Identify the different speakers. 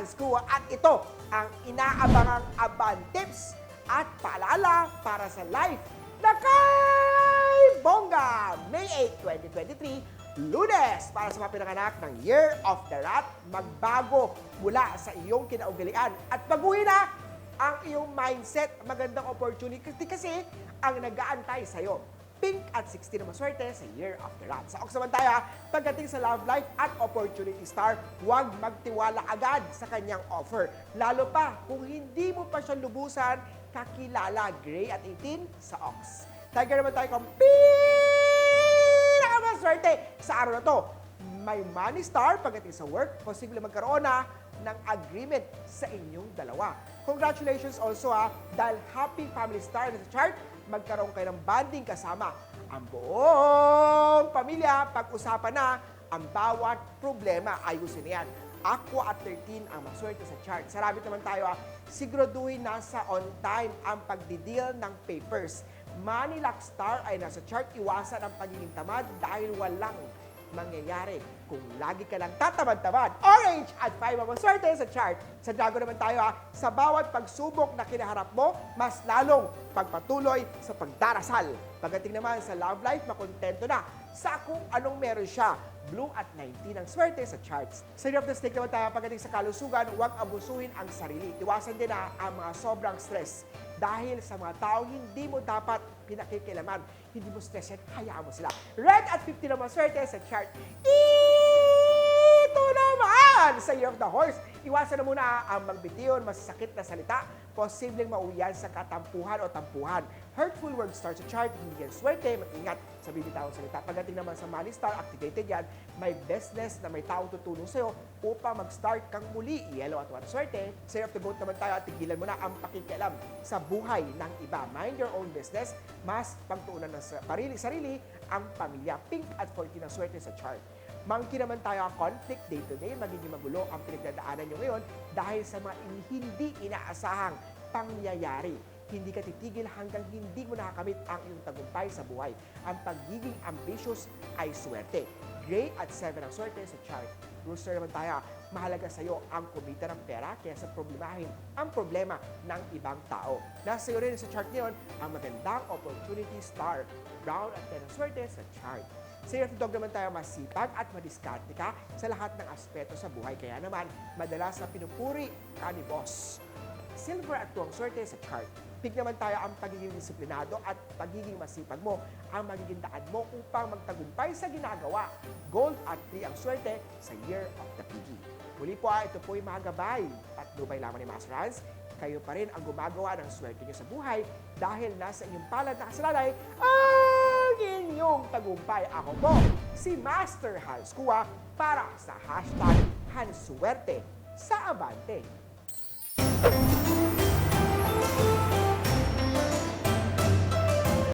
Speaker 1: Hans Kua at ito ang inaabangang Aban Tips at paalala para sa life na kay Bongga, May 8, 2023, Lunes para sa mga pinanganak ng Year of the Rat, magbago mula sa iyong kinaugalian at baguhin na ang iyong mindset. Magandang opportunity kasi ang nag-aantay sa'yo. Pink at 16 na maswerte sa Year of the Rat. Sa Ox naman tayo, pagdating sa love life at opportunity star, huwag magtiwala agad sa kanyang offer. Lalo pa kung hindi mo pa siya lubusan kakilala, Gray at 18 sa Ox. Tiger naman tayo kung pinakamaswerte sa araw na to. May money star pagdating sa work, posible magkaroon na ng agreement sa inyong dalawa. Congratulations also ha, dahil happy family star na sa chart, magkaroon kayo ng bonding kasama. Ang buong pamilya, pag-usapan na ang bawat problema, ayusin na yan. Ako at 13 ang maswerte sa chart. Sa rabbit naman tayo ha, siguraduhin nasa on time ang pagdideal ng papers. Luck Star ay nasa chart, iwasan ang pagiging tamad dahil walang mangyayari kung lagi ka lang tatamad-tamad. Orange at 5 ang maswerte sa chart. Sa Dragon naman tayo ha, sa bawat pagsubok na kinaharap mo, mas lalong pagpatuloy sa pagdarasal. Pagdating naman sa love life, makontento na sa kung anong meron siya. Blue at 19 ang swerte sa charts. Sa of the Snake naman tayo, pagdating sa kalusugan, huwag abusuhin ang sarili. Iwasan din na ang mga sobrang stress. Dahil sa mga taong hindi mo dapat pinakikilaman, hindi mo stressin, hayaan mo sila. Red at 50 naman swerte sa chart. Naman sa Year of the Horse. Iwasan na muna ang magbitiyon, masasakit na salita, posibleng mauwian sa katampuhan o tampuhan. Hurtful words start sa chart, hindi yan swerte, mag-ingat sa bibitawang salita. Pagdating naman sa Money Star, activated yan, may business na may taong tutulong sa'yo upang mag-start kang muli. Yellow at one swerte. Sa Year of the Goat naman tayo at tigilan mo na ang pakikialam sa buhay ng iba. Mind your own business, mas pagtuunan ng sa- sarili, sarili ang pamilya. Pink at 14 ang swerte sa chart. Monkey naman tayo ang conflict day to day, magiging magulo ang pinagdadaanan nyo ngayon dahil sa mga hindi inaasahang pangyayari. Hindi ka titigil hanggang hindi mo nakakamit ang iyong tagumpay sa buhay. Ang pagiging ambitious ay swerte. Gray at 7 ang swerte sa chart. Rooster naman tayo, mahalaga sa iyo ang kumita ng pera kaysa problemahin ang problema ng ibang tao. Nasa iyo rin sa chart ngayon ang magandang opportunity star. Brown at 10 ang swerte sa chart. Sa the Dog naman tayo masipag at madiskarte ka sa lahat ng aspeto sa buhay. Kaya naman, madalas na pinupuri ka ni boss. Silver at tuwang swerte sa chart. Pig naman tayo ang pagiging disiplinado at pagiging masipag mo ang magiging daan mo upang magtagumpay sa ginagawa. Gold at 3 ang swerte sa Year of the Piggy. Muli po, ah, ito po yung mga gabay at lubay lamang ni Mas Franz. Kayo pa rin ang gumagawa ng swerte niyo sa buhay dahil nasa inyong palad na kasalalay ang inyong tagumpay. Ako po, si Master Hans Kua para sa hashtag Hansuerte sa Abante.